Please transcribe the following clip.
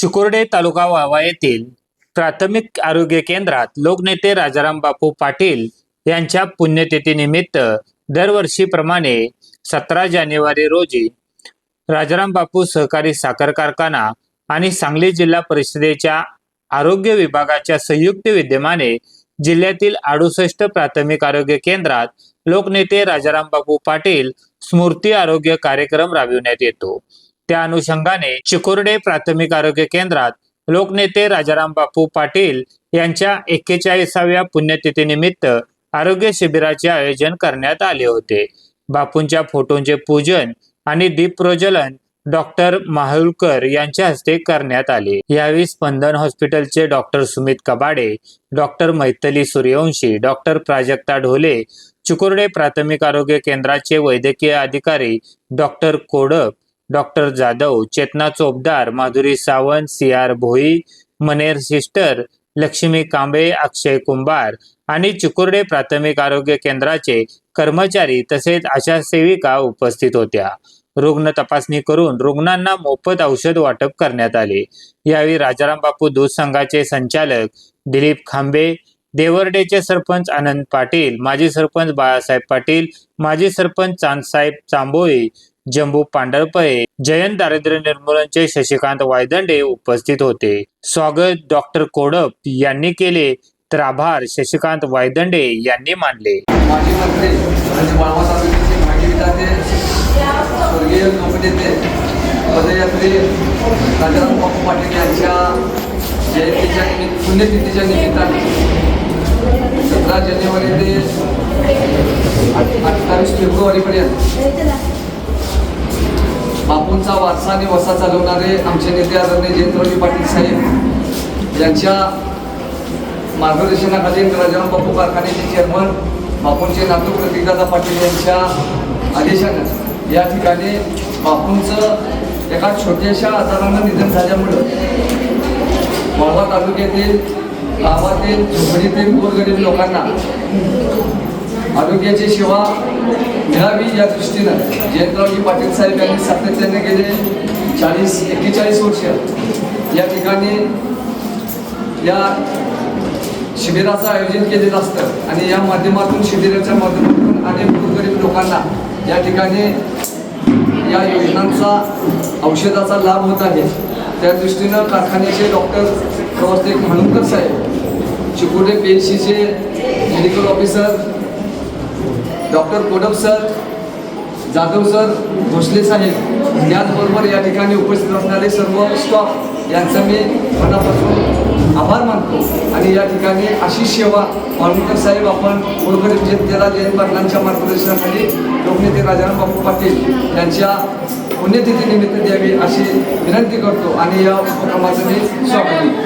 चिकुर्डे तालुका वावा येथील प्राथमिक आरोग्य केंद्रात लोकनेते राजाराम बापू पाटील यांच्या पुण्यतिथीनिमित्त दरवर्षीप्रमाणे सतरा जानेवारी रोजी राजाराम बापू सहकारी साखर कारखाना आणि सांगली जिल्हा परिषदेच्या आरोग्य विभागाच्या संयुक्त विद्यमाने जिल्ह्यातील अडुसष्ट प्राथमिक आरोग्य केंद्रात लोकनेते राजाराम बापू पाटील स्मृती आरोग्य कार्यक्रम राबविण्यात येतो. त्या अनुषंगाने चिकोर्डे प्राथमिक आरोग्य केंद्रात लोकनेते राजाराम बापू पाटील यांच्या एक्केचाळीसाव्या पुण्यतिथीनिमित्त आरोग्य शिबिराचे आयोजन करण्यात आले होते. बापूंच्या फोटोंचे पूजन आणि दीप प्रज्वलन डॉक्टर माहुलकर यांच्या हस्ते करण्यात आले. यावेळी स्पंदन हॉस्पिटलचे doctor Sumit Kabade doctor Maithili Suryavanshi doctor Prajakta Dhole Chikorde प्राथमिक आरोग्य केंद्राचे वैद्यकीय अधिकारी doctor Kodak doctor Jadhav Chetana Chopdar Madhuri Sawant C R Bhoi Maner sister Lakshmi Kambe Akshay Kumbhar आणि चिकुर्डे प्राथमिक आरोग्य केंद्राचे कर्मचारी तसेच आशा सेविका उपस्थित होत्या. रुग्ण तपासणी करून रुग्णांना मोफत औषध वाटप करण्यात आले. यावेळी राजाराम बापू दूध संघाचे संचालक दिलीप खांबे देवर्डेचे सरपंच आनंद पाटील माजी सरपंच बाळासाहेब पाटील माजी सरपंच चांदसाहेब चांबोळी जंबू पांढरपये जयंत दारिद्र्य निर्मूलनचे शशिकांत वायदंडे उपस्थित होते. स्वागत डॉक्टर कोडप यांनी केले तर आभार शशिकांत वायदंडे यांनी मानले. माजी मंत्री माजी विधाते स्वर्गीय लोकनेते पदयात्री राजाराम बापू पाटील यांच्या जयंतीच्या निमित्त पुण्यतिथीच्या निमित्ताने सतरा जानेवारी ते अठ्ठावीस फेब्रुवारीपर्यंत बापूंचा वारसा आणि वसा चालवणारे आमचे नेते आदरणीय जयंतराजी पाटील साहेब यांच्या मार्गदर्शनाखाली राजाराम बापू कारखान्याचे चेअरमन बापूंचे नातू प्रतिकदादा पाटील यांच्या आदेशानं या ठिकाणी बापूंचं एका छोट्याशा आजारानं निधन झाल्यामुळं माळवा तालुक्यातील गावातील झोपडीतील गोरगरीब लोकांना आरोग्याची सेवा मिळावी या दृष्टीनं जयंतरावजी पाटील साहेब यांनी सातत्याने गेले चाळीस एक्केचाळीस वर्ष या ठिकाणी या शिबिराचं आयोजन केलेलं असतं आणि या माध्यमातून शिबिराच्या माध्यमातून अनेक गोरगरीब लोकांना या ठिकाणी या योजनांचा औषधाचा लाभ होत आहे. त्या दृष्टीनं कारखान्याचे डॉक्टर प्रवर्तक म्हणूनकर साहेब चिकोडे पी एच सीचे medical officer doctor Kodam sir Jadhav sir Bhosale साहेब याचबरोबर या ठिकाणी उपस्थित असणारे सर्व स्टॉफ यांचा मी मनापासून आभार मानतो. आणि या ठिकाणी अशी सेवा मालुकर साहेब आपण गोरगरीब जनतेला जयंत पाटलांच्या मार्गदर्शनाखाली लोकनेते राजाराम बापू पाटील यांच्या पुण्यतिथीनिमित्त द्यावी अशी विनंती करतो. आणि या उपक्रमाचं मी स्वागत